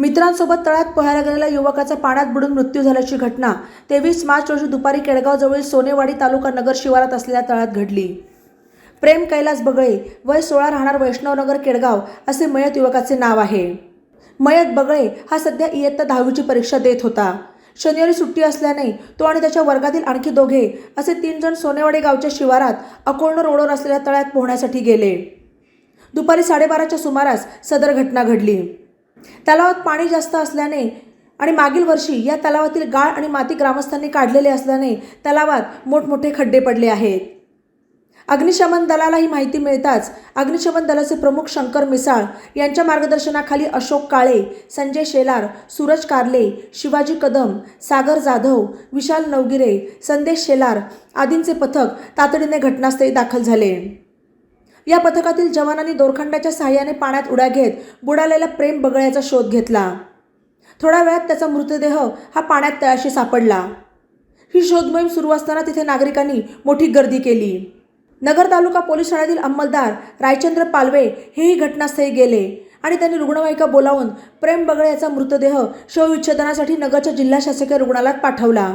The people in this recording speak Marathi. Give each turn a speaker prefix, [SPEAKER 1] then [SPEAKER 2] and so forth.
[SPEAKER 1] मित्रांसोबत तळ्यात पोहायला गेलेल्या युवकाचा पाण्यात बुडून मृत्यू झाल्याची घटना तेवीस मार्च रोजी दुपारी केडगावजवळील सोनेवाडी तालुका नगर शिवारात असलेल्या तळ्यात घडली. प्रेम कैलास बगळे वय सोळा राहणार वैष्णवनगर केडगाव असे मयत युवकाचे नाव आहे. मयत बगळे हा सध्या इयत्ता दहावीची परीक्षा देत होता. शनिवारी सुट्टी असल्याने तो आणि त्याच्या वर्गातील आणखी दोघे असे तीन जण सोनेवाडी गावच्या शिवारात अकोंड रोडवर असलेल्या तळ्यात पोहण्यासाठी गेले. दुपारी साडेबाराच्या सुमारास सदर घटना घडली. तलावात पाणी जास्त असल्याने आणि मागील वर्षी या तलावातील गाळ आणि माती ग्रामस्थांनी काढलेले असल्याने तलावात मोठमोठे खड्डे पडले आहेत. अग्निशमन दलाला ही माहिती मिळताच अग्निशमन दलाचे प्रमुख शंकर मिसाळ यांच्या मार्गदर्शनाखाली अशोक काळे संजय शेलार सूरज कारले शिवाजी कदम सागर जाधव विशाल नवगिरे संदेश शेलार आदींचे पथक तातडीने घटनास्थळी दाखल झाले. या पथकातील जवानांनी दोरखंडाच्या सहाय्याने पाण्यात उड्या घेत बुडालेल्या प्रेम बगळ्याचा शोध घेतला. थोड्या वेळात त्याचा मृतदेह हा पाण्यात तळाशी सापडला. ही शोधमोहीम सुरू असताना तिथे नागरिकांनी मोठी गर्दी केली. नगर तालुका पोलीस ठाण्यातील अंमलदार रायचंद्र पालवे हेही घटनास्थळी गेले आणि त्यांनी रुग्णवाहिका बोलावून प्रेम बगळे याचा मृतदेह शवविच्छेदनासाठी नगरच्या जिल्हा शासकीय रुग्णालयात पाठवला.